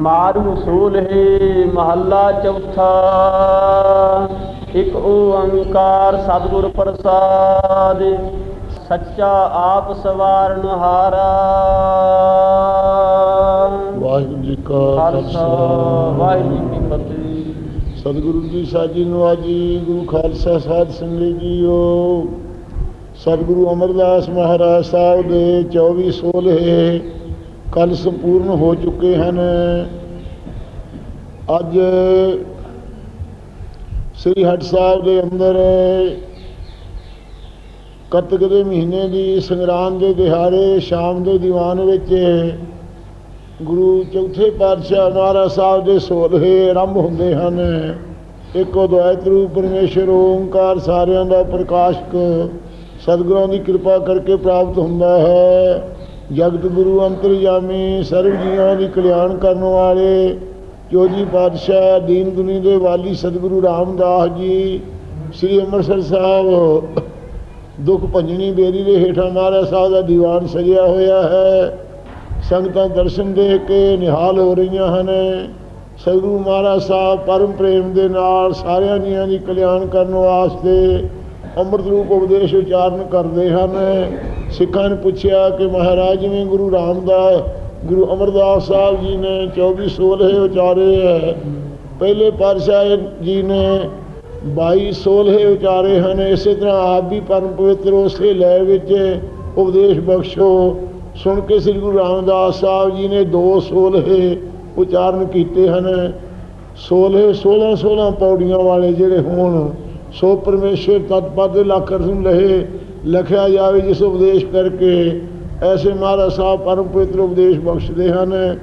ਮਾਰੂ ਸੂਲਹੇ ਮਹੱਲਾ ਚੌਥਾ। ਇੱਕ ਓੰਕਾਰ ਸਤਿਗੁਰ ਪ੍ਰਸਾਦ ਸੱਚਾ ਆਪ ਸਵਾਰਨ ਹਾਰਾ। ਵਾਹਿਗੁਰੂ ਜੀ ਕਾ ਖਾਲਸਾ। ਵਾਹਿਗੁਰੂ ਜੀ ਕੀ ਫਤਿਹ। ਸਤਿਗੁਰੂ ਜੀ ਸਾਜੀ ਨਵਾਜੀ ਗੁਰੂ ਖਾਲਸਾ ਸਾਧ ਸੰਗਤ ਜੀਓ। ਸਤਿਗੁਰੂ ਅਮਰਦਾਸ ਮਹਾਰਾਜ ਸਾਹਿਬ ਦੇ 24 ਸੋਲ੍ਹੇ ਕੱਲ ਸੰਪੂਰਨ ਹੋ ਚੁੱਕੇ ਹਨ। ਅੱਜ ਸ੍ਰੀ ਹਟ ਸਾਹਿਬ ਦੇ ਅੰਦਰ ਕੱਤਕ ਦੇ ਮਹੀਨੇ ਦੀ ਸੰਗਰਾਮ ਦੇ ਦਿਹਾੜੇ ਸ਼ਾਮ ਦੇ ਦੀਵਾਨ ਵਿੱਚ ਗੁਰੂ ਚੌਥੇ ਪਾਤਸ਼ਾਹ ਮਹਾਰਾਜ ਸਾਹਿਬ ਦੇ ਸੋਲਹੇ ਆਰੰਭ ਹੁੰਦੇ ਹਨ। ਇੱਕੋ ਦੁਆਇਤ ਰੂਪ ਪਰਮੇਸ਼ਰ ਓੰਕਾਰ ਸਾਰਿਆਂ ਦਾ ਪ੍ਰਕਾਸ਼ਕ ਸਤਿਗੁਰਾਂ ਦੀ ਕਿਰਪਾ ਕਰਕੇ ਪ੍ਰਾਪਤ ਹੁੰਦਾ ਹੈ। ਜਗਤ ਗੁਰੂ ਅੰਤਰਜਾਮੀ ਸਰਬ ਜੀਵਾਂ ਦੀ ਕਲਿਆਣ ਕਰਨ ਵਾਲੇ ਜੋਜੀ ਪਾਤਸ਼ਾਹ ਦੀਨ ਦੁਨੀ ਦੇ ਵਾਲੀ ਸਤਿਗੁਰੂ ਰਾਮਦਾਸ ਜੀ, ਸ੍ਰੀ ਅੰਮ੍ਰਿਤਸਰ ਸਾਹਿਬ, ਦੁੱਖ ਭੰਜਣੀ ਬੇਰੀ ਦੇ ਹੇਠਾਂ ਮਹਾਰਾਜ ਸਾਹਿਬ ਦਾ ਦੀਵਾਨ ਸਜਿਆ ਹੋਇਆ ਹੈ। ਸੰਗਤਾਂ ਦਰਸ਼ਨ ਦੇ ਕੇ ਨਿਹਾਲ ਹੋ ਰਹੀਆਂ ਹਨ। ਸਤਿਗੁਰੂ ਮਹਾਰਾਜ ਸਾਹਿਬ ਪਰਮ ਪ੍ਰੇਮ ਦੇ ਨਾਲ ਸਾਰਿਆਂ ਜੀਆਂ ਦੀ ਕਲਿਆਣ ਕਰਨ ਵਾਸਤੇ ਅੰਮ੍ਰਿਤ ਰੂਪ ਉਪਦੇਸ਼ ਉਚਾਰਨ ਕਰਦੇ ਹਨ। ਸਿੱਖਾਂ ਨੇ ਪੁੱਛਿਆ ਕਿ ਮਹਾਰਾਜ ਜਿਵੇਂ ਗੁਰੂ ਰਾਮਦਾਸ, ਗੁਰੂ ਅਮਰਦਾਸ ਸਾਹਿਬ ਜੀ ਨੇ 24 ਸੋਲਹੇ ਉਚਾਰੇ ਹੈ। ਪਹਿਲੇ ਪਾਤਸ਼ਾਹ ਜੀ ਨੇ 22 ਸੋਲਹੇ ਉਚਾਰੇ ਹਨ। ਇਸੇ ਤਰ੍ਹਾਂ ਆਪ ਵੀ ਪਰਮ ਪਵਿੱਤਰ ਉਸੇ ਲੈ ਵਿੱਚ ਉਪਦੇਸ਼ ਬਖਸ਼ੋ। ਸੁਣ ਕੇ ਸ੍ਰੀ ਗੁਰੂ ਰਾਮਦਾਸ ਸਾਹਿਬ ਜੀ ਨੇ ਦੋ ਸੋਲਹੇ ਉਚਾਰਨ ਕੀਤੇ ਹਨ। ਸੋਲ੍ਹੇ 16 16 ਪੌੜੀਆਂ ਵਾਲੇ ਜਿਹੜੇ ਹੋਣ, ਸੋ ਪਰਮੇਸ਼ਰ ਤਤਪਦ ਲੱਖ ਨੂੰ ਲਹੇ ਲਖਿਆ ਜਾਵੇ ਜਿਸ ਉਪਦੇਸ਼ ਕਰਕੇ ਐਸੇ ਮਹਾਰਾਜ ਸਾਹਿਬ ਪਰਮ ਪਵਿੱਤਰ ਉਪਦੇਸ਼ ਬਖਸ਼ਦੇ ਹਨ।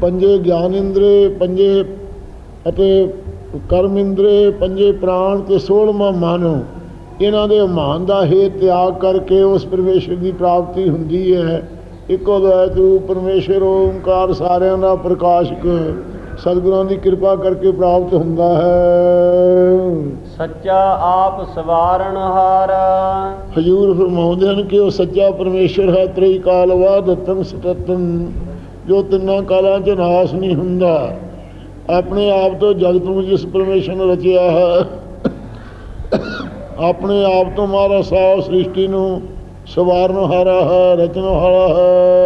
ਪੰਜੇ ਗਿਆਨ ਇੰਦਰੇ, ਪੰਜੇ ਅਤੇ ਕਰਮ ਇੰਦਰੇ, ਪੰਜੇ ਪ੍ਰਾਣ ਤੇ 16ਵਾਂ ਮਨ। ਇਹਨਾਂ ਦੇ ਮਾਨ ਦਾ ਹੈ ਤਿਆਗ ਕਰਕੇ ਉਸ ਪਰਮੇਸ਼ਰ ਦੀ ਪ੍ਰਾਪਤੀ ਹੁੰਦੀ ਹੈ। ਇੱਕੋ ਦਇਤ ਰੂਪ ਪਰਮੇਸ਼ਰ ਓੰਕਾਰ ਸਾਰਿਆਂ ਦਾ ਪ੍ਰਕਾਸ਼ਕ ਸਤਿਗੁਰਾਂ ਦੀ ਕਿਰਪਾ ਕਰਕੇ ਪ੍ਰਾਪਤ ਹੁੰਦਾ ਹੈ। ਸੱਚਾ ਆਪ ਸਵਾਰਨ ਹਾਰਾ। ਹਜੂਰ ਫਰਮਾਉਂਦੇ ਹਨ ਕਿ ਉਹ ਸੱਚਾ ਪਰਮੇਸ਼ਰ ਹੈ ਤ੍ਰਿ ਕਾਲ ਵਾਦਤੰ ਸਤਤੰ ਜੋ ਤਿੰਨਾਂ ਕਾਲਾਂ 'ਚ ਨਾਸ ਨਹੀਂ ਹੁੰਦਾ। ਆਪਣੇ ਆਪ ਤੋਂ ਜਗਤ ਨੂੰ ਜਿਸ ਪਰਮੇਸ਼ਰ ਨੇ ਰਚਿਆ ਹੈ ਆਪਣੇ ਆਪ ਤੋਂ ਮਹਾਰਾਜ ਸਾਹਿਬ ਸ੍ਰਿਸ਼ਟੀ ਨੂੰ ਸਵਾਰਨ ਹਾਰਾ ਹੈ ਰਚਨ ਹਾਰਾ ਹੈ।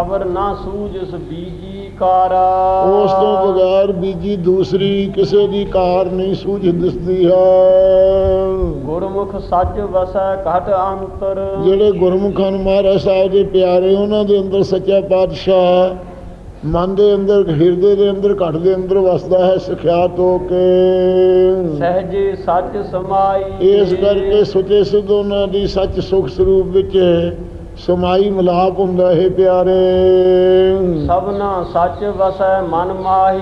ਅਵਰ ਨਾ ਸੂਝਸ ਬੀਜੀ ਕਾਰਾ। ਉਸ ਤੋਂ ਬਗੈਰ ਬੀਜੀ ਦੂਸਰੀ ਕਿਸੇ ਦੀ ਕਾਰ ਨਹੀਂ ਸੂਝ ਦਿਸਦੀ ਹੈ। ਗੁਰਮੁਖ ਸੱਚ ਵਸੈ ਘਟ ਅੰਤਰ। ਜਿਹੜੇ ਗੁਰਮੁਖਾਂ ਨੂੰ ਮਹਾਰਾਜ ਸਾਹਿਬ ਦੇ ਪਿਆਰੇ ਉਹਨਾਂ ਦੇ ਅੰਦਰ ਸੱਚਾ ਪਾਤਸ਼ਾਹ ਮਨ ਦੇ ਅੰਦਰ ਹਿਰਦੇ ਦੇ ਅੰਦਰ ਘਟ ਦੇ ਅੰਦਰ ਵਸਦਾ ਹੈ ਸਿਖਿਆਤ ਹੋ ਕੇ। ਸਹਜੇ ਸੱਚ ਸਮਾਈ। ਇਸ ਕਰਕੇ ਸੁਤੇ ਸੁਧ ਉਹਨਾਂ ਦੀ ਸੱਚ ਸੁਖ ਸਰੂਪ ਵਿੱਚ ਸਮਾਈ ਮਿਲਾਪ ਹੁੰਦਾ ਹੈ ਪਿਆਰੇ। ਸਭਨਾ ਸੱਚ ਵਸੈ ਮਨ ਮਾਹੀ।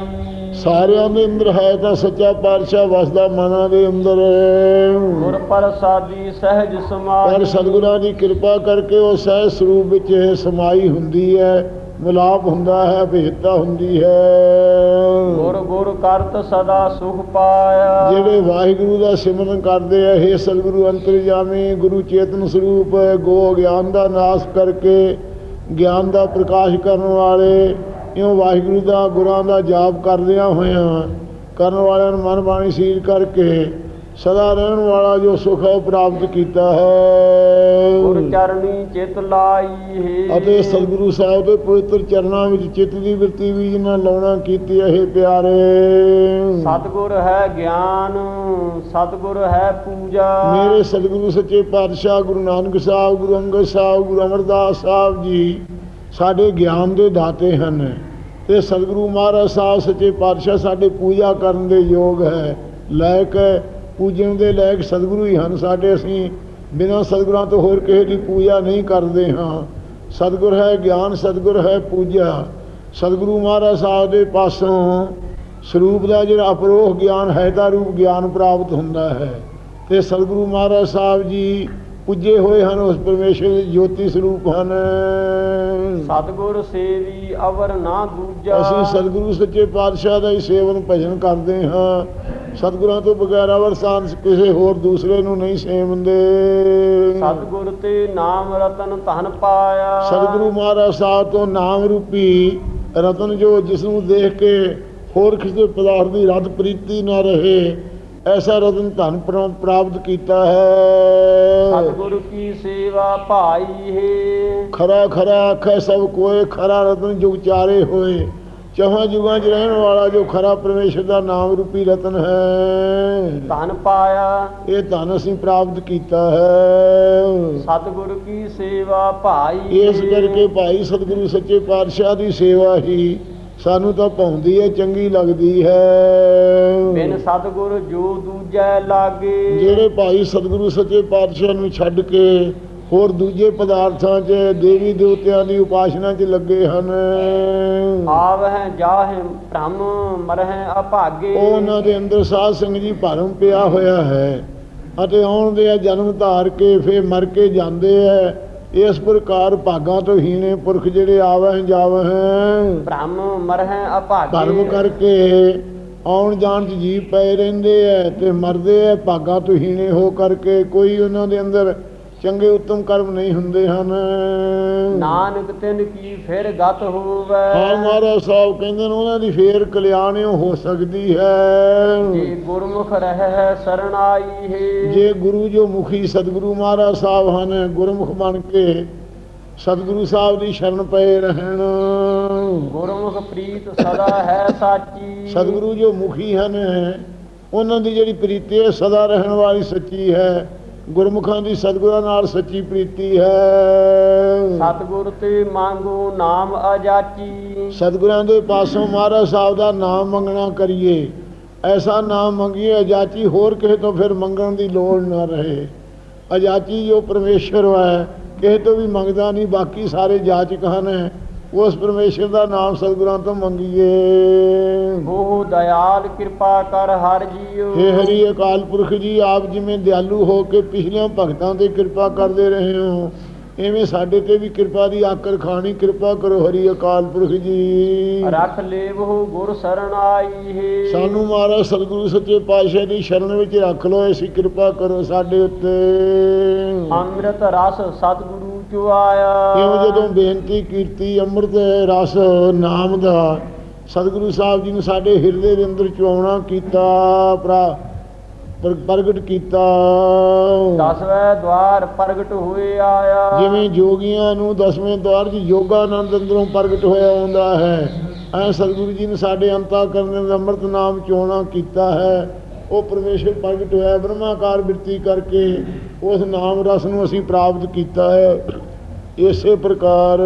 ਸਾਰਿਆਂ ਦੇ ਅੰਦਰ ਹੈ ਤਾਂ ਸੱਚਾ ਪਾਤਸ਼ਾਹ ਵਸਦਾ ਮਨਾਂ ਦੇ ਅੰਦਰ। ਗੁਰ ਪ੍ਰਸਾਦੀ ਸਹਿਜ ਪਰ ਸਮਾਈ ਸਤਿਗੁਰਾਂ ਦੀ ਕਿਰਪਾ ਕਰਕੇ ਉਹ ਸਹਿ ਸਰੂਪ ਵਿੱਚ ਸਮਾਈ ਹੁੰਦੀ ਹੈ। ਮਿਲਾਪ ਹੁੰਦਾ ਹੈ ਭੇਦਤਾ ਹੁੰਦੀ ਹੈ। ਗੁਰ ਗੁਰ ਕਰਤ ਸਦਾ ਸੁਖ ਪਾਇਆ। ਜਿਹੜੇ ਵਾਹਿਗੁਰੂ ਦਾ ਸਿਮਰਨ ਕਰਦੇ ਆ ਇਹ ਸਤਿਗੁਰੂ ਅੰਤਰਜਾਮੀ ਗੁਰੂ ਚੇਤਨ ਸਰੂਪ ਗੋ ਗਿਆਨ ਦਾ ਨਾਸ਼ ਕਰਕੇ ਗਿਆਨ ਦਾ ਪ੍ਰਕਾਸ਼ ਕਰਨ ਵਾਲੇ ਇਉਂ ਵਾਹਿਗੁਰੂ ਦਾ ਗੁਰਾਂ ਦਾ ਜਾਪ ਕਰਦਿਆਂ ਹੋਇਆਂ ਕਰਨ ਵਾਲਿਆਂ ਨੂੰ ਮਨ ਬਾਣੀ ਸੀਲ ਕਰਕੇ ਸਦਾ ਰਹਿਣ ਵਾਲਾ ਜੋ ਸੁਖ ਹੈ ਪ੍ਰਾਪਤ ਕੀਤਾ ਗੁਰ ਹੈ ਚਰਣੀ ਚਿਤ ਲਾਈ ਹੈ। ਅਤੇ ਸਤਿਗੁਰੂ ਸਾਹਿਬ ਦੇ ਪਵਿੱਤਰ ਚਰਨਾਂ ਵਿੱਚ ਚਿੱਤ ਦੀ ਵਰਤੀ ਵੀ ਜਿਨ੍ਹਾਂ ਲਾਉਣਾ ਕੀਤੀ ਇਹ ਪਿਆਰੇ। ਸਤਗੁਰ ਹੈ ਗਿਆਨ ਸਤਗੁਰ ਹੈ ਪੂਜਾ। ਮੇਰੇ ਸਤਿਗੁਰੂ ਸੱਚੇ ਪਾਤਸ਼ਾਹ ਗੁਰੂ ਨਾਨਕ ਸਾਹਿਬ ਗੁਰੂ ਅੰਗਦ ਸਾਹਿਬ ਗੁਰੂ ਅਮਰਦਾਸ ਸਾਹਿਬ ਜੀ ਸਾਡੇ ਗਿਆਨ ਦੇ ਦਾਤੇ ਹਨ। ਤੇ ਸਤਿਗੁਰੂ ਮਹਾਰਾਜ ਸਾਹਿਬ ਸੱਚੇ ਪਾਤਸ਼ਾਹ ਸਾਡੇ ਪੂਜਾ ਕਰਨ ਦੇ ਯੋਗ ਹੈ ਲਾਇਕ ਹੈ। ਪੂਜਣ ਦੇ ਲਾਇਕ ਸਤਿਗੁਰੂ ਹੀ ਹਨ ਸਾਡੇ। ਅਸੀਂ ਬਿਨਾਂ ਸਤਿਗੁਰਾਂ ਤੋਂ ਹੋਰ ਕਿਸੇ ਦੀ ਪੂਜਾ ਨਹੀਂ ਕਰਦੇ ਹਾਂ। ਸਤਿਗੁਰ ਹੈ ਗਿਆਨ ਸਤਿਗੁਰ ਹੈ ਪੂਜਾ। ਸਤਿਗੁਰੂ ਮਹਾਰਾਜ ਸਾਹਿਬ ਦੇ ਪਾਸੋਂ ਸਰੂਪ ਦਾ ਜਿਹੜਾ ਅਪਰੋਖ ਗਿਆਨ ਹੈ ਤਾਂ ਰੂਪ ਗਿਆਨ ਪ੍ਰਾਪਤ ਹੁੰਦਾ ਹੈ। ਤੇ ਸਤਿਗੁਰੂ ਮਹਾਰਾਜ ਸਾਹਿਬ ਜੀ ਪੁੱਜੇ ਹੋਏ ਹਨ ਉਸ ਪਰਮੇਸ਼ਰ ਦੇ ਜੋਤੀ ਸਰੂਪ ਹਨ। ਸਤਗੁਰ ਸੇਵੀ ਅਵਰ ਨਾ ਦੂਜਾ। ਅਸੀਂ ਸਤਿਗੁਰੂ ਸੱਚੇ ਪਾਤਸ਼ਾਹ ਦਾ ਹੀ ਸੇਵਨ ਭਜਨ ਕਰਦੇ ਹਾਂ। ਸਤਿਗੁਰਾਂ ਤੋਂ ਬਗੈਰ ਅਵਰਸਾਨ ਕਿਸੇ ਹੋਰ ਦੂਸਰੇ ਨੂੰ ਨਹੀਂ ਸੇਵੰਦੇ ਸਤਗੁਰ ਤੇ ਨਾਮ ਰਤਨ ਧਨ ਪਾਇਆ। ਸਤਿਗੁਰੂ ਮਹਾਰਾਜ ਸਾਹਿਬ ਤੋਂ ਨਾਮ ਰੂਪੀ ਰਤਨ ਜੋ ਜਿਸ ਨੂੰ ਦੇਖ ਕੇ ਹੋਰ ਕਿਸੇ ਪਦਾਰਥ ਦੀ ਰੱਦ ਪ੍ਰੀਤੀ ਨਾ ਰਹੇ ਐਸਾ ਰਤਨ ਧਨ ਪ੍ਰਾ- ਪ੍ਰਾਪਤ ਕੀਤਾ ਹੈ। ਸਤਿਗੁਰੂ ਕੀ ਸੇਵਾ ਭਾਈ ਹੈ। ਖਰਾ ਖਰਾ ਆਖੈ ਸਭ ਕੋਏ ਖਰਾ ਰਤਨ ਜੁਗ ਚਾਰੇ ਹੋਏ ਚਹਾਂ ਜੁਗਾਂ 'ਚ ਰਹਿਣ ਵਾਲਾ ਜੋ ਖਰਾ ਪਰਮੇਸ਼ਰ ਦਾ ਨਾਮ ਰੂਪੀ ਰਤਨ ਹੈ। ਧਨ ਪਾਇਆ। ਇਹ ਧਨ ਅਸੀਂ ਪ੍ਰਾਪਤ ਕੀਤਾ ਹੈ। ਸਤਿਗੁਰੂ ਕੀ ਸੇਵਾ ਭਾਈ। ਇਸ। ਕਰਕੇ ਭਾਈ ਸਤਿਗੁਰੂ ਸੱਚੇ ਪਾਤਸ਼ਾਹ ਦੀ ਸੇਵਾ ਹੀ ਸਾਨੂੰ ਤਾਂ ਭਾਉਂਦੀ ਹੈ ਚੰਗੀ ਲੱਗਦੀ ਹੈ। ਬਿਨ ਸਤਿਗੁਰ ਜੋ ਦੂਜੈ ਲਾਗੇ। ਜਿਹੜੇ ਭਾਈ ਸਤਿਗੁਰੂ ਸੱਚੇ ਪਾਤਸ਼ਾਹ ਨੂੰ ਛੱਡ ਕੇ ਹੋਰ ਦੂਜੇ ਪਦਾਰਥਾਂ 'ਚ ਦੇਵੀ ਦੇਵਤਿਆਂ ਦੀ ਉਪਾਸਨਾ 'ਚ ਲੱਗੇ ਹਨ। ਆਵਹਿ ਜਾਹਿ ਭ੍ਰਮ ਮਰਹਿ ਅਭਾਗੇ। ਉਹ ਉਹਨਾਂ ਦੇ ਅੰਦਰ ਸਾਧ ਸੰਗ ਜੀ ਭਰਮ ਪਿਆ ਹੋਇਆ ਹੈ ਅਤੇ ਆਉਂਦੇ ਆ ਜਨਮ ਧਾਰ ਕੇ ਫੇਰ ਮਰ ਕੇ ਜਾਂਦੇ ਆ। ਇਸ ਪ੍ਰਕਾਰ ਭਾਗਾਂ ਤੋਂ ਹੀਣੇ ਪੁਰਖ ਜਿਹੜੇ ਆਵਹਿ ਜਾਵਹਿ ਭ੍ਰਮ ਮਰਹਿ ਅਭਾਗੇ। ਧਰਮ ਕਰਕੇ ਆਉਣ ਜਾਣ ਚ ਜੀਵ ਪਏ ਰਹਿੰਦੇ ਐ ਤੇ ਮਰਦੇ ਐ ਭਾਗਾਂ ਤੋਂ ਹੀਣੇ ਹੋ ਕਰਕੇ ਕੋਈ ਉਹਨਾਂ ਦੇ ਅੰਦਰ ਚੰਗੇ ਉੱਤਮ ਕਰਮ ਨਹੀਂ ਹੁੰਦੇ ਹਨ। ਨਾਨਕ ਤਿਨ ਕੀ ਫਿਰ ਗਤ ਹੋਵੇ? ਹਾਂ ਮਹਾਰਾਜ ਸਾਹਿਬ ਕਹਿੰਦੇ ਨੇ ਉਹਨਾਂ ਦੀ ਫੇਰ ਕਲਿਆਣਿਓ ਹੋ ਸਕਦੀ ਹੈ। ਜੇ ਗੁਰਮੁਖ ਰਹਿ ਸਰਣਾਈ ਹੈ। ਜੇ ਗੁਰੂ ਜੋ ਮੁਖੀ ਸਤਿਗੁਰੂ ਮਹਾਰਾਜ ਸਾਹਿਬ ਹਨ ਗੁਰਮੁਖ ਬਣ ਕੇ ਸਤਿਗੁਰੂ ਸਾਹਿਬ ਦੀ ਸ਼ਰਨ ਪਏ ਰਹਿਣ। ਗੁਰਮੁਖ ਪ੍ਰੀਤ ਸਦਾ ਹੈ ਸਾਚੀ। ਸਤਿਗੁਰੂ ਜੋ ਮੁਖੀ ਹਨ ਉਹਨਾਂ ਦੀ ਜਿਹੜੀ ਪ੍ਰੀਤੀ ਹੈ ਸਦਾ ਰਹਿਣ ਵਾਲੀ ਸੱਚੀ ਹੈ। ਗੁਰਮੁਖਾਂ ਦੀ ਸਤਿਗੁਰਾਂ ਨਾਲ ਸੱਚੀ ਪ੍ਰੀਤੀ ਹੈ। ਸਤਿਗੁਰ ਤੇ ਮੰਗੋ ਨਾਮ ਅਜਾਚੀ। ਸਤਿਗੁਰਾਂ ਦੇ ਪਾਸੋਂ ਮਹਾਰਾਜ ਸਾਹਿਬ ਦਾ ਨਾਮ ਮੰਗਣਾ ਕਰੀਏ। ਐਸਾ ਨਾਮ ਮੰਗੀਏ ਅਜਾਚੀ ਹੋਰ ਕਿਸੇ ਤੋਂ ਫਿਰ ਮੰਗਣ ਦੀ ਲੋੜ ਨਾ ਰਹੇ। ਅਜਾਚੀ ਜੋ ਪਰਮੇਸ਼ਰ ਹੈ ਕਿਸੇ ਤੋਂ ਵੀ ਮੰਗਦਾ ਨਹੀਂ ਬਾਕੀ ਸਾਰੇ ਜਾਚਕ ਹਨ। ਉਸ ਪਰਮੇਸ਼ਰ ਦਾ ਨਾਮ ਸਤਿਗੁਰਾਂ ਤੋਂ ਮੰਗੀਏ। ਉਹ ਦਇਆਲ ਕਿਰਪਾ ਕਰ ਹਰ ਜੀਓ ਹੇ ਹਰੀ ਅਕਾਲ ਪੁਰਖ ਜੀ ਆਪ ਜਿਵੇਂ ਦਿਆਲੂ ਹੋ ਕੇ ਪਿਛਲਿਆਂ ਭਗਤਾਂ ਤੇ ਕਿਰਪਾ ਕਰਦੇ ਰਹੇ ਹੋ ਐਵੇਂ ਸਾਡੇ ਤੇ ਵੀ ਕਿਰਪਾ ਦੀ ਆਕਰ ਖਾਣੀ ਕਿਰਪਾ ਕਰੋ ਹਰੀ ਅਕਾਲ ਪੁਰਖ ਜੀ। ਰਖ ਲੇਵੋ ਗੁਰ ਸਰਣਾਈ ਹੈ। ਸਾਨੂੰ ਮਹਾਰਾਜ ਸਤਿਗੁਰੂ ਸੱਚੇ ਪਾਤਸ਼ਾਹ ਦੀ ਸ਼ਰਨ ਵਿੱਚ ਰੱਖ ਲਓ ਐਸੀ ਕਿਰਪਾ ਕਰੋ ਸਾਡੇ ਉੱਤੇ। ਅੰਮ੍ਰਿਤ ਰਸ ਸਤਿਗੁਰੂ ਚੋ ਆਇਆ ਕਿਉਂ ਜਦੋਂ ਬੇਨਤੀ ਕੀਤੀ ਅੰਮ੍ਰਿਤ ਰਸ ਨਾਮ ਦਾ ਸਤਿਗੁਰੂ ਸਾਹਿਬ ਜੀ ਨੇ ਸਾਡੇ ਹਿਰਦੇ ਦੇ ਅੰਦਰ ਚੁਆਉਣਾ ਕੀਤਾ ਪ੍ਰਾ ਪ੍ਰ- ਪ੍ਰਗਟ ਕੀਤਾ। ਦਸਵੇਂ ਦਵਾਰ ਪ੍ਰਗਟ ਹੋਏ ਆਇਆ। ਜਿਵੇਂ ਜੋਗੀਆਂ ਨੂੰ ਦਸਵੇਂ ਦਵਾਰ 'ਚ ਯੋਗਾਨੰਦ ਅੰਦਰੋਂ ਪ੍ਰਗਟ ਹੋਇਆ ਆਉਂਦਾ ਹੈ ਐ ਸਤਿਗੁਰੂ ਜੀ ਨੇ ਸਾਡੇ ਅੰਤਾ ਕਰਨ ਦਾ ਅੰਮ੍ਰਿਤ ਨਾਮ ਚੋਣਾ ਕੀਤਾ ਹੈ। ਉਹ ਪਰਮੇਸ਼ਰ ਪ੍ਰਗਟ ਹੋਇਆ ਬ੍ਰਹਮਾਕਾਰ ਬਿਰਤੀ ਕਰਕੇ ਉਸ ਨਾਮ ਰਸ ਨੂੰ ਅਸੀਂ ਪ੍ਰਾਪਤ ਕੀਤਾ ਹੈ। ਇਸੇ ਪ੍ਰਕਾਰ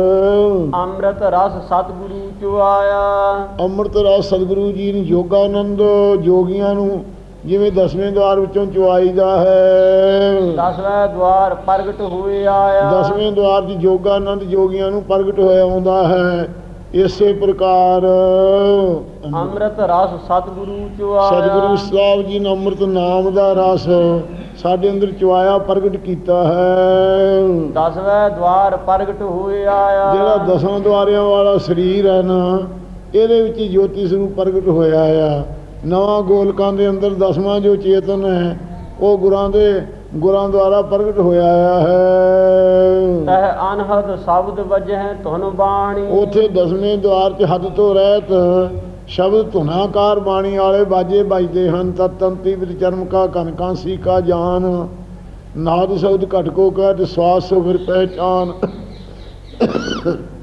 ਅੰਮ੍ਰਿਤ ਰਸ ਸਤਿਗੁਰੂ ਚੋ ਆਇਆ। ਅੰਮ੍ਰਿਤ ਰਸ ਸਤਿਗੁਰੂ ਜੀ ਨੇ ਯੋਗਾਨੰਦ ਜੋਗੀਆਂ ਨੂੰ ਜਿਵੇਂ ਦਸਵੇਂ ਦਵਾਰ ਵਿੱਚੋਂ ਚੁਆਈਦਾ ਹੈ। ਦਸਵੇਂ ਦਵਾਰ ਪ੍ਰਗਟ ਹੋਏ ਆਇਆ। ਦਸਵੇਂ ਦਵਾਰ ਦੀ ਯੋਗਾਨੰਦ ਜੋਗੀਆਂ ਨੂੰ ਪ੍ਰਗਟ ਹੋਇਆ ਆਉਂਦਾ ਹੈ। ਇਸੇ ਪ੍ਰਕਾਰ ਅੰਮ੍ਰਿਤ ਰਸ ਸਤਿਗੁਰੂ ਚੋ ਆਇਆ ਸਤਿਗੁਰੂ ਸਾਹਿਬ ਜੀ ਨੇ ਅੰਮ੍ਰਿਤ ਨਾਮ ਦਾ ਰਸ ਸਾਡੇ ਅੰਦਰ ਚੁਆਇਆ ਪ੍ਰਗਟ ਕੀਤਾ ਹੈ। ਦਸਵੇਂ ਦਵਾਰ ਪ੍ਰਗਟ ਹੋਏ ਆਇਆ। ਜਿਹੜਾ ਦਸਾਂ ਦੁਆਰਿਆਂ ਵਾਲਾ ਸਰੀਰ ਹੈ ਨਾ ਇਹਦੇ ਵਿੱਚ ਜੋਤੀ ਸਰੂਪ ਪ੍ਰਗਟ ਹੋਇਆ ਆ। ਨਵਾਂ ਗੋਲਕਾਂ ਦੇ ਅੰਦਰ ਦਸਵਾਂ ਜੋ ਚੇਤਨ ਹੈ ਉਹ ਗੁਰਾਂ ਦੇ ਗੁਰਾਂ ਦੁਆਰਾ ਪ੍ਰਗਟ ਹੋਇਆ ਹੈ। ਤਹ ਅਨਹਦ ਸ਼ਬਦ ਵਜਹਿ ਧੁਨ ਬਾਣੀ। ਉਥੇ ਦਸਵੇਂ ਦਵਾਰ 'ਚ ਹੱਦ ਤੋਂ ਰਹਿਤ ਸ਼ਬਦ ਧੁਨਾਕਾਰ ਬਾਣੀ ਵਾਲੇ ਬਾਜੇ ਵੱਜਦੇ ਹਨ ਤਤ ਤੰਤੀ ਵਿੱਚ ਚਰਮ ਕਾ ਕਨਕਾਂਸੀ ਕਾ ਜਾਨ। ਨਾਦ ਸ਼ਬਦ ਘਟ ਕੋ ਕਹਿ ਤੇ ਸਵਾਸ ਸੋ ਫਿਰ ਪਹਿਚਾਨ।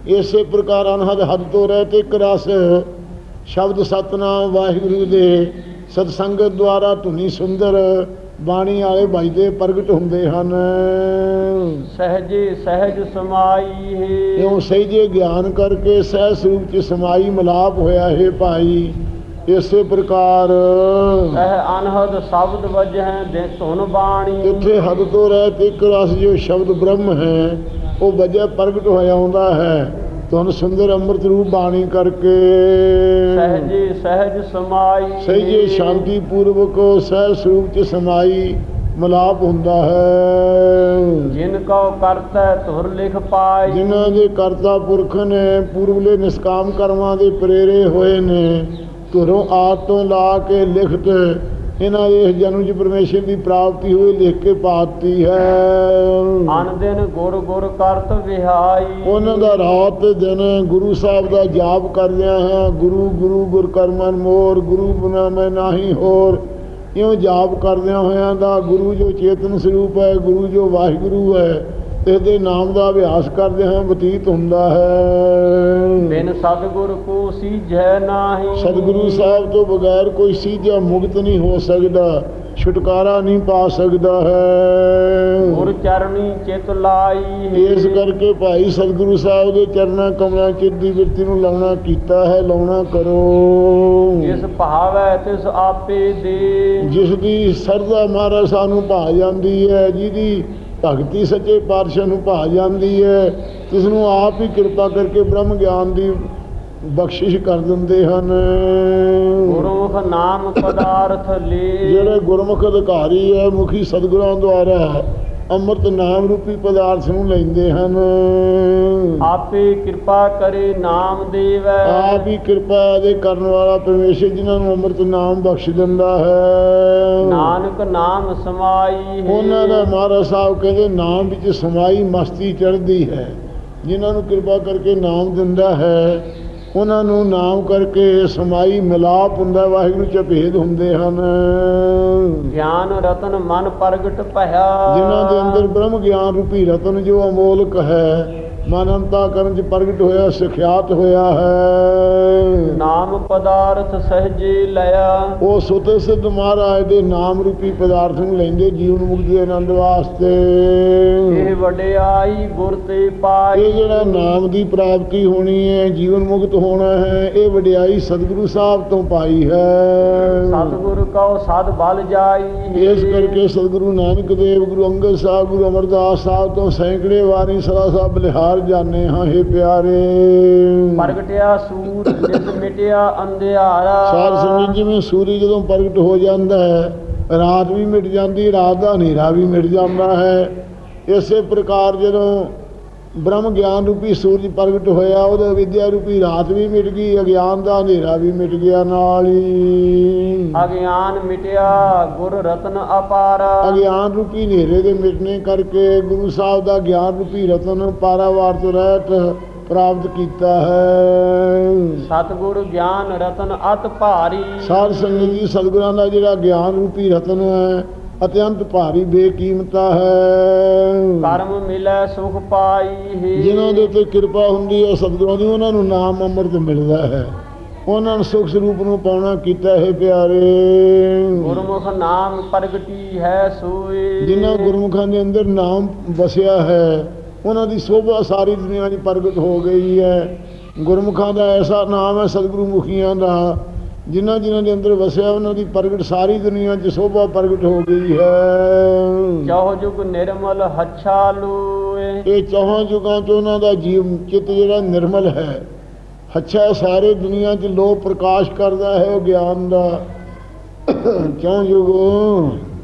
ਇਸੇ ਪ੍ਰਕਾਰ ਅਨਹਦ ਹੱਦ ਤੋਂ ਰਹਿਤ ਇੱਕ ਰਸ ਸ਼ਬਦ ਸਤਨਾਮ ਵਾਹਿਗੁਰੂ ਦੇ ਸਤਸੰਗਤ ਦੁਆਰਾ ਧੁਨੀ ਸੁੰਦਰ। ਬਾਣੀ ਵਾਲੇ ਵੱਜਦੇ ਪ੍ਰਗਟ ਹੁੰਦੇ ਹਨ। ਸਹਜੇ ਸਹਿਜ ਸਮਾਈ ਹੈ। ਇਉਂ ਸਹਿਜੇ ਗਿਆਨ ਕਰਕੇ ਸਹਿ ਸਰੂਪ ਚ ਸਮਾਈ ਮਲਾਪ ਹੋਇਆ ਹੈ ਭਾਈ ਇਸੇ ਪ੍ਰਕਾਰ। ਤਹ ਅਨਹਦ ਸ਼ਬਦ ਵਜਹਿ ਦੇ ਧੁਨ ਬਾਣੀ। ਇੱਥੇ ਹੱਦ ਤੋਂ ਰਹਿਤ ਇੱਕ ਰਸ ਜੋ ਸ਼ਬਦ ਬ੍ਰਹਮ ਹੈ ਉਹ ਵਜੇ ਪ੍ਰਗਟ ਹੋਇਆ ਆਉਂਦਾ ਹੈ। ਤੁਹਾਨੂੰ ਸੁੰਦਰ ਅੰਮ੍ਰਿਤ ਰੂਪ ਬਾਣੀ ਕਰਕੇ। ਸਹਜੇ ਸਹਿਜ ਸਮਾਈ। ਸਹਿਜੇ ਸ਼ਾਂਤੀ ਪੂਰਵਕ ਸਹਿ ਸਰੂਪ ਚ ਸਮਾਈ ਮਲਾਪ ਹੁੰਦਾ ਹੈ। ਜਿਨ ਕਉ ਕਰਤੈ ਧੁਰ ਲਿਖ ਪਾਈ। ਜਿਨ੍ਹਾਂ ਦੇ ਕਰਤਾ ਪੁਰਖ ਨੇ ਪੂਰਵਲੇ ਨਿਸਕਾਮ ਕਰਮਾਂ ਦੇ ਪ੍ਰੇਰੇ ਹੋਏ ਨੇ ਧੁਰੋਂ ਆਦ ਤੋਂ ਲਾ ਕੇ ਲਿਖਤ ਇਹਨਾਂ ਦੇ ਇਸ ਜਨਮ 'ਚ ਪਰਮੇਸ਼ਰ ਦੀ ਪ੍ਰਾਪਤੀ ਹੋਈ ਲਿਖ ਕੇ ਪਾਤੀ ਹੈ। ਅਨ ਦਿਨ ਗੁਰ ਗੁਰ ਕਰਤ ਵਿਹਾਈ। ਉਹਨਾਂ ਦਾ ਰਾਤ ਤੇ ਦਿਨ ਗੁਰੂ ਸਾਹਿਬ ਦਾ ਜਾਪ ਕਰਦਿਆਂ ਹਾਂ ਗੁਰੂ ਗੁਰੂ ਗੁਰ ਕਰਮਨ ਮੋਰ ਗੁਰੂ ਬਿਨਾ ਮੈਂ ਨਾਹੀ ਹੋਰ। ਇਉਂ ਜਾਪ ਕਰਦਿਆਂ ਹੋਇਆਂ ਦਾ ਗੁਰੂ ਜੋ ਚੇਤਨ ਸਰੂਪ ਹੈ ਗੁਰੂ ਜੋ ਵਾਹਿਗੁਰੂ ਹੈ ਇਸ ਦੇ ਨਾਮ ਦਾ ਅਭਿਆਸ ਕਰਦਿਆਂ ਹਾਂ ਬਤੀਤ ਹੁੰਦਾ ਹੈ। ਬਿਨ ਸਤਗੁਰ ਕੋ ਸੀਝੈ ਨਾਹੀ। ਸਤਿਗੁਰੂ ਸਾਹਿਬ ਤੋਂ ਬਗੈਰ ਕੋਈ ਸੀਧਾ ਮੁਕਤ ਨਹੀਂ ਹੋ ਸਕਦਾ ਛੁਟਕਾਰਾ ਨਹੀਂ ਪਾ ਸਕਦਾ ਹੈ। ਗੁਰ ਚਰਣੀ ਚਿਤ ਲਾਈ ਇਸ ਕਰਕੇ ਭਾਈ ਸਤਿਗੁਰੂ ਸਾਹਿਬ ਦੇ ਚਰਨਾਂ ਕਮਲਾਂ ਚਿੱਤ ਦੀ ਬਿਰਤੀ ਨੂੰ ਲਾਉਣਾ ਕੀਤਾ ਹੈ ਲਾਉਣਾ ਕਰੋ। ਜਿਸ ਭਾਵੈ ਤਿਸ ਆਪੇ ਦੇ। ਜਿਸ ਦੀ ਸਰਦਾ ਮਹਾਰਾਜ ਸਾਨੂੰ ਭਾ ਜਾਂਦੀ ਹੈ ਜਿਹਦੀ ਭਗਤੀ ਸੱਚੇ ਪਾਤਸ਼ਾਹ ਨੂੰ ਭਾ ਜਾਂਦੀ ਹੈ ਤਿਸ ਨੂੰ ਆਪ ਹੀ ਕਿਰਪਾ ਕਰਕੇ ਬ੍ਰਹਮ ਗਿਆਨ ਦੀ ਬਖਸ਼ਿਸ਼ ਕਰ ਦਿੰਦੇ ਹਨ। ਗੁਰਮੁਖ ਨਾਮ ਪਦਾਰਥ ਲੇ ਜਿਹੜੇ ਗੁਰਮੁਖ ਅਧਿਕਾਰੀ ਹੈ ਮੁਖੀ ਸਤਿਗੁਰਾਂ ਦੁਆਰਾ ਅੰਮ੍ਰਿਤ ਨਾਮ ਰੂਪੀ ਪਦਾਰਥ ਨੂੰ ਲੈਂਦੇ ਹਨ। ਆਪੇ ਕਿਰਪਾ ਕਰੇ ਨਾਮ ਦੇਵੈ। ਆਪ ਹੀ ਕਿਰਪਾ ਦੇ ਕਰਨ ਵਾਲਾ ਪਰਮੇਸ਼ਰ ਜਿਨ੍ਹਾਂ ਨੂੰ ਅੰਮ੍ਰਿਤ ਨਾਮ ਬਖਸ਼ ਦਿੰਦਾ ਹੈ। ਨਾਨਕ ਨਾਮ ਸਮਾਈ ਹੈ। ਉਹਨਾਂ ਦਾ ਮਹਾਰਾਜ ਸਾਹਿਬ ਕਹਿੰਦੇ ਨਾਮ ਵਿੱਚ ਸਮਾਈ ਮਸਤੀ ਚੜ੍ਹਦੀ ਹੈ। ਜਿਨ੍ਹਾਂ ਨੂੰ ਕਿਰਪਾ ਕਰਕੇ ਨਾਮ ਦਿੰਦਾ ਹੈ ਉਹਨਾਂ ਨੂੰ ਨਾਮ ਕਰਕੇ ਸਮਾਈ ਮਿਲਾਪ ਹੁੰਦਾ ਵਾਹਿਗੁਰੂ ਚ ਭੇਦ ਹੁੰਦੇ ਹਨ। ਗਿਆਨ ਰਤਨ ਮਨ ਪ੍ਰਗਟ ਭਇਆ। ਜਿਨ੍ਹਾਂ ਦੇ ਅੰਦਰ ਬ੍ਰਹਮ ਗਿਆਨ ਰੂਪੀ ਰਤਨ ਜੋ ਅਮੋਲਕ ਹੈ ਮਨ ਅੰਤਾਕਰਨ ਚ ਪ੍ਰਗਟ ਹੋਇਆ ਸਿਖਿਆਤ ਹੋਇਆ ਹੈ। ਨਾਮ ਪਦਾਰਥ ਸਹਜੇ ਲਿਆ। ਉਹ ਸੁਤ ਸਿੱਧ ਮਹਾਰਾਜ ਦੇ ਨਾਮ ਰੂਪੀ ਪਦਾਰਥ ਨੂੰ ਲੈਂਦੇ ਜੀਵਨ ਮੁਕਤੀ ਦੇ ਆਨੰਦ ਵਾਸਤੇ। ਇਹ ਵਡਿਆਈ ਗੁਰ ਤੇ ਪਾਈ। ਇਹ ਜਿਹੜਾ ਨਾਮ ਦੀ ਪ੍ਰਾਪਤੀ ਹੋਣੀ ਹੈ ਜੀਵਨ ਮੁਕਤ ਹੋਣਾ ਹੈ ਇਹ ਵਡਿਆਈ ਸਤਿਗੁਰੂ ਸਾਹਿਬ ਤੋਂ ਪਾਈ ਹੈ। ਸਤਿਗੁਰ ਕਉ ਸਦ ਬਲ ਜਾਈ। ਇਸ ਕਰਕੇ ਸਤਿਗੁਰੂ ਨਾਨਕ ਦੇਵ ਗੁਰੂ ਅੰਗਦ ਸਾਹਿਬ ਗੁਰੂ ਅਮਰਦਾਸ ਸਾਹਿਬ ਤੋਂ ਸੈਂਕੜੇ ਵਾਰੀ ਸਦਾ ਸਾਹਿਬ ਬਲਿਹਾਰ ਜਾਣੇ ਹਾਂ ਇਹ ਪਿਆਰੇ। ਪ੍ਰਗਟਿਆ ਸੂਰ ਨਿਸ ਮਿਟਿਆ ਅੰਧਿਆਰਾ। ਸਾਧ ਸੰਗਤ ਜਿਵੇਂ ਸੂਰਜ ਜਦੋਂ ਪ੍ਰਗਟ ਹੋ ਜਾਂਦਾ ਹੈ ਰਾਤ ਵੀ ਮਿਟ ਜਾਂਦੀ ਰਾਤ ਦਾ ਹਨੇਰਾ ਵੀ ਮਿਟ ਜਾਂਦਾ ਹੈ। ਇਸੇ ਪ੍ਰਕਾਰ ਜਦੋਂ ਬ੍ਰਹਮ ਗਿਆਨ ਰੂਪੀ ਸੂਰਜ ਪ੍ਰਗਟ ਹੋਇਆ ਉਹਦੇ ਵਿਦਿਆ ਰੂਪੀ ਰਾਤ ਵੀ ਮਿਟ ਗਈ ਅਗਿਆਨ ਦਾ ਹਨੇਰਾ ਵੀ ਮਿਟ ਗਿਆ ਨਾਲ ਹੀ। ਅਗਿਆਨ ਮਿਟਿਆ ਗੁਰ ਰਤਨ ਅਪਾਰਾ। ਅਗਿਆਨ ਰੂਪੀ ਹਨੇਰੇ ਦੇ ਮਿਟਨੇ ਕਰਕੇ ਗੁਰੂ ਸਾਹਿਬ ਦਾ ਗਿਆਨ ਰੂਪੀ ਰਤਨ ਪਾਰਾਵਾਰ ਤੋਂ ਰਹਿਤ ਪ੍ਰਾਪਤ ਕੀਤਾ ਹੈ। ਸਤਿਗੁਰ ਗਿਆਨ ਰਤਨ ਅਤ ਭਾਰੀ। ਸਾਧ ਸੰਗਤ ਜੀ ਸਤਿਗੁਰਾਂ ਦਾ ਜਿਹੜਾ ਗਿਆਨ ਰੂਪੀ ਰਤਨ ਹੈ ਅਤਿਅੰਤ ਭਾਰੀ ਬੇਕੀਮਤਾ ਹੈ। ਕਰਮ ਮਿਲੈ ਸੁਖ ਪਾਈ ਹੈ। ਜਿਨ੍ਹਾਂ ਦੇ ਉੱਤੇ ਕਿਰਪਾ ਹੁੰਦੀ ਹੈ ਸਤਿਗੁਰਾਂ ਦੀ ਉਹਨਾਂ ਨੂੰ ਨਾਮ ਅੰਮ੍ਰਿਤ ਮਿਲਦਾ ਹੈ। ਉਹਨਾਂ ਨੂੰ ਸੁਖ ਸਰੂਪ ਨੂੰ ਪਾਉਣਾ ਕੀਤਾ ਹੈ ਪਿਆਰੇ। ਗੁਰਮੁਖ ਨਾਮ ਪ੍ਰਗਟੀ ਹੈ ਸੋਏ। ਜਿਨ੍ਹਾਂ ਗੁਰਮੁਖਾਂ ਦੇ ਅੰਦਰ ਨਾਮ ਵਸਿਆ ਹੈ ਉਹਨਾਂ ਦੀ ਸੋਭਾ ਸਾਰੀ ਦੁਨੀਆ 'ਚ ਪ੍ਰਗਟ ਹੋ ਗਈ ਹੈ। ਗੁਰਮੁਖਾਂ ਦਾ ਐਸਾ ਨਾਮ ਹੈ ਸਤਿਗੁਰੂ ਮੁਖੀਆਂ ਦਾ। ਜਿਨ੍ਹਾਂ ਜਿਨ੍ਹਾਂ ਦੇ ਅੰਦਰ ਵਸਿਆ ਉਹਨਾਂ ਦੀ ਪ੍ਰਗਟ ਸਾਰੀ ਦੁਨੀਆ 'ਚ ਸੋਭਾ ਪ੍ਰਗਟ ਹੋ ਗਈ ਹੈ। ਚਹੁ ਜੁਗ ਨਿਰਮਲ ਹੱਛਾ ਲੋਏ ਇਹ ਚੌਹਾਂ ਯੁਗਾਂ 'ਚ ਉਹਨਾਂ ਦਾ ਜੀਵ ਚਿੱਤ ਜਿਹੜਾ ਨਿਰਮਲ ਹੈ। ਅੱਛਾ ਸਾਰੇ ਦੁਨੀਆ 'ਚ ਲੋ ਪ੍ਰਕਾਸ਼ ਕਰਦਾ ਹੈ ਉਹ ਗਿਆਨ ਦਾ। ਚੌਂ ਯੁਗ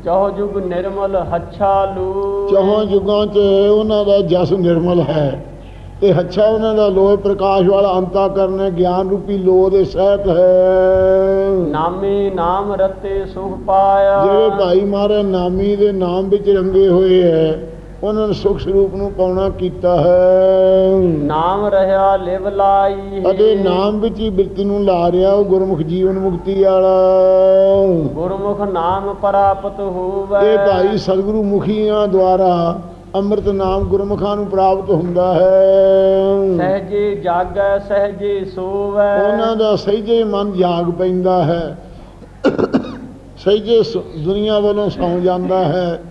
ਚਹੁ ਜੁਗ ਨਿਰਮਲ ਹੱਛਾ ਲੋ ਚੌਹਾਂ ਯੁਗਾਂ 'ਚ ਉਹਨਾਂ ਦਾ ਜਸ ਨਿਰਮਲ ਹੈ। ਤੇ ਅੱਛਾ ਉਹਨਾਂ ਦਾ ਲੋਹ ਪ੍ਰਕਾਸ਼ ਵਾਲਾ ਅੰਤਾ ਕਰਨਾ ਗਿਆਨ ਰੂਪੀ ਲੋਹ ਦੇ ਸਹਿਤ ਹੈ। ਨਾਮੇ ਨਾਮ ਰਤੇ ਸੁਖ ਪਾਇਆ। ਜਿਹੜੇ ਭਾਈ ਮਹਾਰਾਜ ਨਾਮੀ ਦੇ ਨਾਮ ਵਿੱਚ ਰੰਗੇ ਹੋਏ ਹੈ ਉਹਨਾਂ ਨੇ ਸੁਖ ਸਰੂਪ ਨੂੰ ਪਾਉਣਾ ਕੀਤਾ ਹੈ। ਨਾਮ ਰਹਾ ਲਿਵ ਲਾਈ। ਅਤੇ ਨਾਮ ਵਿੱਚ ਹੀ ਬਿਰਤੀ ਨੂੰ ਲਾ ਰਿਹਾ ਉਹ ਗੁਰਮੁਖ ਜੀਵਨ ਮੁਕਤੀ ਵਾਲਾ। ਗੁਰਮੁਖ ਨਾਮ ਪ੍ਰਾਪਤ ਹੋਵੇ। ਇਹ ਭਾਈ ਸਤਿਗੁਰੂ ਮੁਖੀਆਂ ਦੁਆਰਾ ਅੰਮ੍ਰਿਤ ਨਾਮ ਗੁਰਮੁਖਾਂ ਨੂੰ ਪ੍ਰਾਪਤ ਹੁੰਦਾ ਹੈ। ਸਹਜੇ ਜਾਗੈ ਸਹਜੇ ਸੋਵੈ। ਉਹਨਾਂ ਦਾ ਸਹਿਜੇ ਮਨ ਜਾਗ ਪੈਂਦਾ ਹੈ। ਸਹਿਜੇ ਦੁਨੀਆ ਵੱਲੋਂ ਸੌਂ ਜਾਂਦਾ ਹੈ।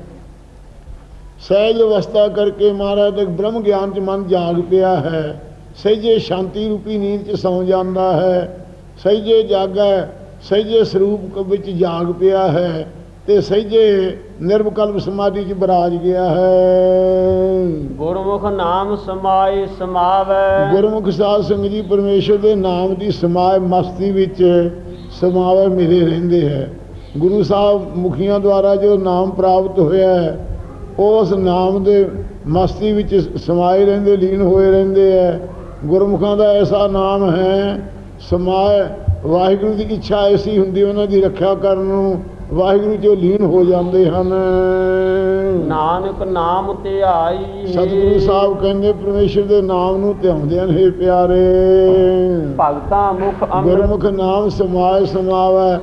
ਸਹਿਜ ਅਵਸਥਾ ਕਰਕੇ ਮਹਾਰਾਜ ਦੇ ਬ੍ਰਹਮ ਗਿਆਨ ਚ ਮਨ ਜਾਗ ਪਿਆ ਹੈ। ਸਹਿਜੇ ਸ਼ਾਂਤੀ ਰੂਪੀ ਨੀਂਦ ਚ ਸੌਂ ਜਾਂਦਾ ਹੈ। ਸਹਿਜੇ ਜਾਗੈ ਸਹਿਜੇ ਸਰੂਪ ਵਿੱਚ ਜਾਗ ਪਿਆ ਹੈ। ਤੇ ਸਹਿਜੇ ਨਿਰਵਕਲਪ ਸਮਾਧੀ ਚ ਬਰਾਜ ਗਿਆ ਹੈ। ਗੁਰਮੁਖ ਨਾਮ ਸਮਾਏ ਸਮਾਵੈ। ਗੁਰਮੁਖ ਸਾਧ ਸੰਗਤ ਜੀ ਪਰਮੇਸ਼ਰ ਦੇ ਨਾਮ ਦੀ ਸਮਾਏ ਮਸਤੀ ਵਿੱਚ ਸਮਾਵੇ ਮਿਲੇ ਰਹਿੰਦੇ ਹੈ। ਗੁਰੂ ਸਾਹਿਬ ਮੁਖੀਆਂ ਦੁਆਰਾ ਜੋ ਨਾਮ ਪ੍ਰਾਪਤ ਹੋਇਆ ਹੈ ਉਸ ਨਾਮ ਦੇ ਮਸਤੀ ਵਿੱਚ ਸਮਾਏ ਰਹਿੰਦੇ ਲੀਨ ਹੋਏ ਰਹਿੰਦੇ ਹੈ। ਗੁਰਮੁਖਾਂ ਦਾ ਐਸਾ ਨਾਮ ਹੈ ਸਮਾਏ। ਵਾਹਿਗੁਰੂ ਦੀ ਇੱਛਾ ਐਸੀ ਹੁੰਦੀ ਉਹਨਾਂ ਦੀ ਰੱਖਿਆ ਕਰਨ ਨੂੰ ਵਾਹਿਗੁਰੂ ਚ ਲੀਨ ਹੋ ਜਾਂਦੇ ਹਨ। ਨਾਨਕ ਨਾਮ ਧਿਆਈ ਸਤਿਗੁਰੂ ਸਾਹਿਬ ਕਹਿੰਦੇ ਪਰਮੇਸ਼ਰ ਦੇ ਨਾਮ ਨੂੰ ਧਿਆਉਂਦੇ ਹਨ ਹੇ ਪਿਆਰੇ। ਭਗਤਾਂ ਮੁਖ ਅੰਮ੍ਰਿਤ ਗੁਰਮੁਖ ਨਾਮ ਸਮਾਏ ਸਮਾਵੈ।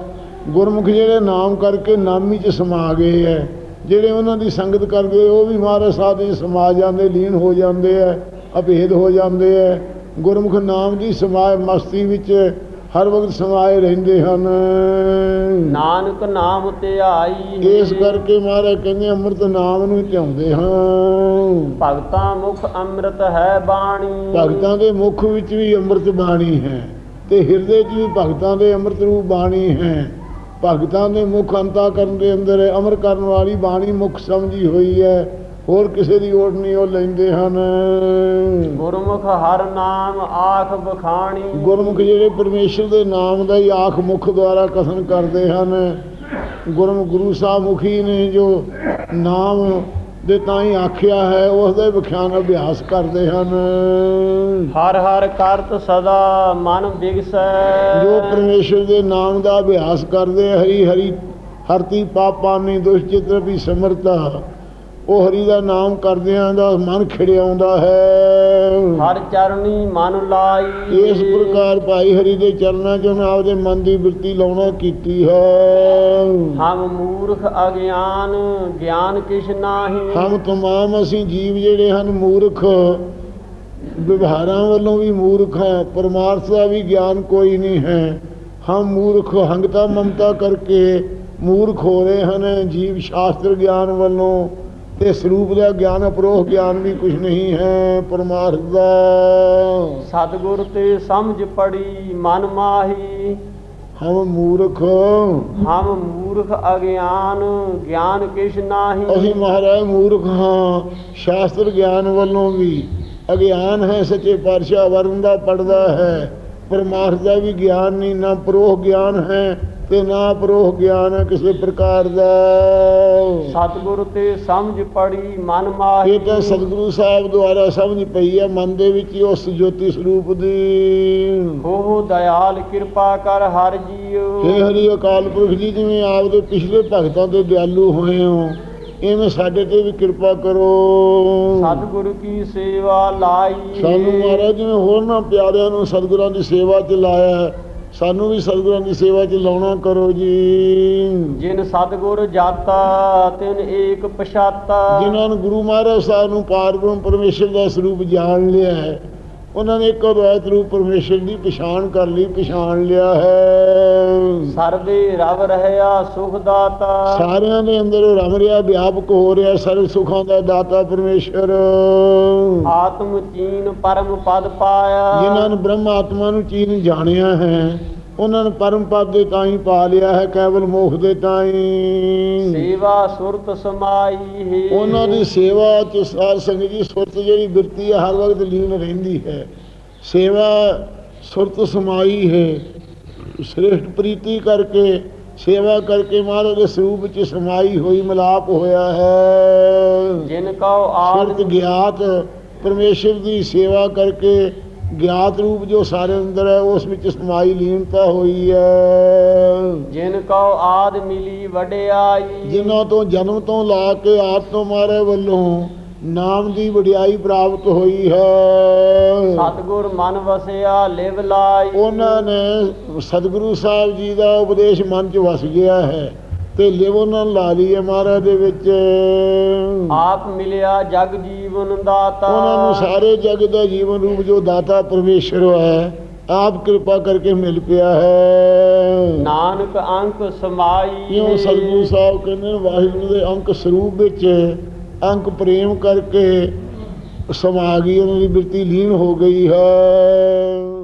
ਗੁਰਮੁਖ ਜਿਹੜੇ ਨਾਮ ਕਰਕੇ ਨਾਮੀ ਚ ਸਮਾ ਗਏ ਐ। ਜਿਹੜੇ ਉਹਨਾਂ ਦੀ ਸੰਗਤ ਕਰਦੇ ਉਹ ਵੀ ਮਹਾਰਾਜ ਸਾਹਿਬ ਦੇ ਸਮਾ ਜਾਂਦੇ ਲੀਨ ਹੋ ਜਾਂਦੇ ਐ ਅਭੇਦ ਹੋ ਜਾਂਦੇ ਐ। ਗੁਰਮੁਖ ਨਾਮ ਦੀ ਸਮਾਏ ਮਸਤੀ ਵਿੱਚ ਹਰ ਵਕਤ ਸਮਾਏ ਰਹਿੰਦੇ ਹਨ। ਨਾਨਕ ਨਾਮ ਧਿਆਈ ਇਸ ਕਰਕੇ ਮਹਾਰਾਜ ਕਹਿੰਦੇ ਅੰਮ੍ਰਿਤ ਨਾਮ ਨੂੰ ਧਿਆਉਂਦੇ ਹਾਂ। ਭਗਤਾਂ ਮੁਖ ਅੰਮ੍ਰਿਤ ਹੈ ਬਾਣੀ। ਭਗਤਾਂ ਦੇ ਮੁਖ ਵਿੱਚ ਵੀ ਅੰਮ੍ਰਿਤ ਬਾਣੀ ਹੈ ਤੇ ਹਿਰਦੇ 'ਚ ਵੀ ਭਗਤਾਂ ਦੇ ਅੰਮ੍ਰਿਤ ਰੂਪ ਬਾਣੀ ਹੈ। ਭਗਤਾਂ ਦੇ ਮੁਖ ਅੰਤਾ ਕਰਨ ਦੇ ਅੰਦਰ ਅਮਰ ਕਰਨ ਵਾਲੀ ਬਾਣੀ ਮੁਖ ਸਮਝੀ ਹੋਈ ਹੈ। ਹੋਰ ਕਿਸੇ ਦੀ ਓਟ ਨਹੀਂ ਉਹ ਲੈਂਦੇ ਹਨ। ਗੁਰਮੁਖ ਹਰ ਨਾਮ ਆਖ ਬਖਾਣੀ। ਗੁਰਮੁਖ ਜਿਹੜੇ ਪਰਮੇਸ਼ਰ ਦੇ ਨਾਮ ਦਾ ਹੀ ਆਖ ਮੁਖ ਦੁਆਰਾ ਕਥਨ ਕਰਦੇ ਹਨ ਗੁਰਮੁਖ ਗੁਰੂ ਸਾਹਿਬ ਮੁਖੀ ਨੇ ਜੋ ਨਾਮ ਦੇ ਤਾਂ ਹੀ ਆਖਿਆ ਹੈ ਉਸ ਦਾ ਵਿਖਿਆਨ ਅਭਿਆਸ ਕਰਦੇ ਹਨ। ਹਰ ਹਰ ਕਰਤ ਸਦਾ ਮਨ ਬਿਗਸੈ ਜੋ ਪਰਮੇਸ਼ਰ ਦੇ ਨਾਮ ਦਾ ਅਭਿਆਸ ਕਰਦੇ ਹਰੀ ਹਰੀ ਹਰਤੀ ਪਾਪਾਨੀ ਦੁਸ਼ਚਿਤਰ ਵੀ ਸਮਰਤਾ। ਉਹ ਹਰੀ ਦਾ ਨਾਮ ਕਰਦਿਆਂ ਦਾ ਮਨ ਖਿੜਿਆਉਂਦਾ ਹੈ। ਹਰ ਚਰਨੀ ਮਨ ਲਾਈ। ਇਸ ਪ੍ਰਕਾਰ ਭਾਈ ਹਰੀ ਦੇ ਚਰਨਾਂ 'ਚ ਉਹਨੇ ਆਪਦੇ ਮਨ ਦੀ ਬਿਰਤੀ ਲਾਉਣਾ ਕੀਤੀ ਹੈ। ਹਮ ਮੂਰਖ ਅਗਿਆਨ ਗਿਆਨ ਕਿਛ ਨਾਹੀ। ਹਮ ਤਮਾਮ ਅਸੀਂ ਜੀਵ ਜਿਹੜੇ ਹਨ ਮੂਰਖ। ਵਿਵਹਾਰਾਂ ਵੱਲੋਂ ਵੀ ਮੂਰਖ ਹਾਂ ਪਰਮਾਰਥ ਦਾ ਵੀ ਗਿਆਨ ਕੋਈ ਨਹੀਂ ਹੈ। ਹਮ ਮੂਰਖ ਹੰਗਤਾ ਮਮਤਾ ਕਰਕੇ ਮੂਰਖ ਹੋ ਰਹੇ ਹਨ ਜੀਵ ਸ਼ਾਸਤਰ ਗਿਆਨ ਵੱਲੋਂ। ਤੇ ਸਰੂਪ ਦਾ ਗਿਆਨ ਅਪਰੋਖ ਗਿਆਨ ਵੀ ਕੁਝ ਨਹੀਂ ਹੈ ਪਰਮਾਰਥ ਦਾ। ਸਤਿਗੁਰ ਤੇ ਸਮਝ ਪੜੀ ਮਨ ਮਾਹੀ। ਹਮ ਮੂਰਖ। ਹਮ ਮੂਰਖ ਅਗਿਆਨ ਗਿਆਨ ਕਿਛ ਨਾਹੀ। ਅਸੀਂ ਮਹਾਰਾਜ ਮੂਰਖ ਹਾਂ ਸ਼ਾਸਤਰ ਗਿਆਨ ਵੱਲੋਂ ਵੀ। ਅਗਿਆਨ ਹੈ ਸੱਚੇ ਪਾਤਸ਼ਾਹ ਵਰਨ ਦਾ ਪੜਦਾ ਹੈ। ਪਰਮਾਰਥ ਦਾ ਵੀ ਗਿਆਨ ਨਹੀਂ ਨਾ ਪਰੋਹ ਗਿਆਨ ਹੈ। ਤੇ ਨਾ ਪਰੋਹ ਗਿਆਨ ਕਿਸੇ ਪ੍ਰਕਾਰ ਦਾ। ਸਤਿਗੁਰ ਤੇ ਸਮਝ ਪੜੀ ਮਨ ਮਾਹੀ। ਇਹ ਤਾਂ ਸਤਿਗੁਰੂ ਸਾਹਿਬ ਦੁਆਰਾ ਸਮਝ ਪਈ ਹੈ ਮਨ ਦੇ ਵਿੱਚ ਉਸ ਜੋਤੀ ਸਰੂਪ ਦੀ। ਹੋ ਦਇਆਲ ਕਿਰਪਾ ਕਰ ਹਰ ਜੀਉ। ਹੇ ਹਰੀ ਅਕਾਲ ਪੁਰਖ ਜੀ ਜਿਵੇਂ ਆਪਦੇ ਪਿਛਲੇ ਭਗਤਾਂ ਤੇ ਦਿਆਲੂ ਹੋਏ ਹੋ ਇਵੇਂ ਸਾਡੇ ਤੇ ਵੀ ਕਿਰਪਾ ਕਰੋ। ਸਤਿਗੁਰ ਕੀ ਸੇਵਾ ਲਾਈ। ਸਾਨੂੰ ਮਹਾਰਾਜ ਜਿਵੇਂ ਹੋਰਨਾਂ ਪਿਆਰਿਆਂ ਨੂੰ ਸਤਿਗੁਰਾਂ ਦੀ ਸੇਵਾ 'ਚ ਲਾਇਆ ਹੈ, ਸਾਨੂੰ ਵੀ ਸਤਿਗੁਰਾਂ ਦੀ ਸੇਵਾ 'ਚ ਲਾਉਣਾ ਕਰੋ ਜੀ। ਜਿਨ ਸਤਿਗੁਰ ਜਾਤਾ ਤਿਨ ਏਕ ਪਛਾਤਾ। ਜਿਨ੍ਹਾਂ ਨੂੰ ਗੁਰੂ ਮਹਾਰਾਜ ਸਾਹਿਬ ਨੂੰ ਪਾਰਬ੍ਰਹਮ ਪਰਮੇਸ਼ਰ ਦਾ ਸਰੂਪ ਜਾਣ ਲਿਆ ਹੈ ਉਹਨਾਂ ਨੇ ਇੱਕ ਅਦਵੈਤ ਰੂਪ ਪਰਮੇਸ਼ਰ ਦੀ ਪਛਾਣ ਕਰ ਲਈ ਪਛਾਣ ਲਿਆ ਹੈ। ਸਰਦੇ ਰਵ ਰਹਿਆ ਸੁਖ ਦਾਤਾ। ਸਾਰਿਆਂ ਦੇ ਅੰਦਰ ਰਮ ਰਿਹਾ ਵਿਆਪਕ ਹੋ ਰਿਹਾ ਸਰਵ ਸੁਖਾਂ ਦਾ ਦਾਤਾ ਪਰਮੇਸ਼ਰ। ਆਤਮ ਚੀਨ ਪਰਮ ਪਦ ਪਾਇਆ। ਜਿਨ੍ਹਾਂ ਨੇ ਬ੍ਰਹਮ ਆਤਮਾ ਨੂੰ ਚੀਨ ਜਾਣਿਆ ਹੈ। ਉਹਨਾਂ ਨੇ ਪਰਮ ਪਦ ਦੇ ਤਾਂ ਹੀ ਪਾ ਲਿਆ ਹੈ ਕੇਵਲ ਮੋਖ ਦੇ ਤਾਂ ਹੀ ਸੇਵਾ ਸੁਰਤ ਸਮਾਈ ਹੈ। ਉਹਨਾਂ ਦੀ ਸੇਵਾ ਚ ਸਾਰ ਸੰਗਤ ਦੀ ਸੁਰਤ ਜਿਹੜੀ ਬਿਰਤੀ ਹੈ ਹਰ ਵਕਤ ਲੀਨ ਰਹਿੰਦੀ ਹੈ। ਸੇਵਾ ਸੁਰਤ ਸਮਾਈ ਹੈ। ਸ੍ਰੇਸ਼ਟ ਪ੍ਰੀਤੀ ਕਰਕੇ ਸੇਵਾ ਕਰਕੇ ਮਹਾਰਾਜ ਦੇ ਸਰੂਪ ਚ ਸਮਾਈ ਹੋਈ ਮਿਲਾਪ ਹੋਇਆ ਹੈ। ਜਿਨ ਕਉ ਆਦ ਗਿਆਤ ਪਰਮੇਸ਼ਰ ਦੀ ਸੇਵਾ ਕਰਕੇ ਗਿਆਤ ਰੂਪ ਜੋ ਸਾਰੇ ਅੰਦਰ ਹੈ ਉਸ ਵਿੱਚ ਸਮਾਈ ਲੀਨਤਾ ਹੋਈ ਹੈ। ਜਿਨ ਕਉ ਆਦ ਮਿਲੀ ਵਡਿਆਈ ਜਿਨ੍ਹਾਂ ਤੋਂ ਜਨਮ ਤੋਂ ਲਾ ਕੇ ਆਪ ਤੋਂ ਮਾਰੇ ਵੱਲੋਂ ਨਾਮ ਦੀ ਵਡਿਆਈ ਪ੍ਰਾਪਤ ਹੋਈ ਹੈ। ਸਤਿਗੁਰ ਮਨ ਵਸਿਆ ਲਿਵ ਲਾਈ। ਉਹਨਾਂ ਨੇ ਸਤਿਗੁਰੂ ਸਾਹਿਬ ਜੀ ਦਾ ਉਪਦੇਸ਼ ਮਨ 'ਚ ਵਸ ਗਿਆ ਹੈ ਤੇ ਲਿਵ ਉਹਨਾਂ ਲਾ ਲਈ ਹੈ ਮਹਾਰਾਜ ਦੇ ਵਿੱਚ। ਆਪ ਮਿਲਿਆ ਜਗ ਜੀਵਨ ਦਾਤਾ। ਉਹਨਾਂ ਨੂੰ ਸਾਰੇ ਜਗ ਦਾ ਜੀਵਨ ਰੂਪ ਜੋ ਦਾਤਾ ਪਰਮੇਸ਼ਰ ਹੈ ਆਪ ਕਿਰਪਾ ਕਰਕੇ ਮਿਲ ਪਿਆ ਹੈ। ਨਾਨਕ ਅੰਕ ਸਮਾਈ। ਇਉਂ ਸਤਿਗੁਰੂ ਸਾਹਿਬ ਕਹਿੰਦੇ ਨੇ ਵਾਹਿਗੁਰੂ ਦੇ ਅੰਕ ਸਰੂਪ ਵਿੱਚ ਅੰਕ ਪ੍ਰੇਮ ਕਰਕੇ ਸਮਾ ਗਈ ਉਹਨਾਂ ਦੀ ਬਿਰਤੀ ਲੀਨ ਹੋ ਗਈ ਹੈ।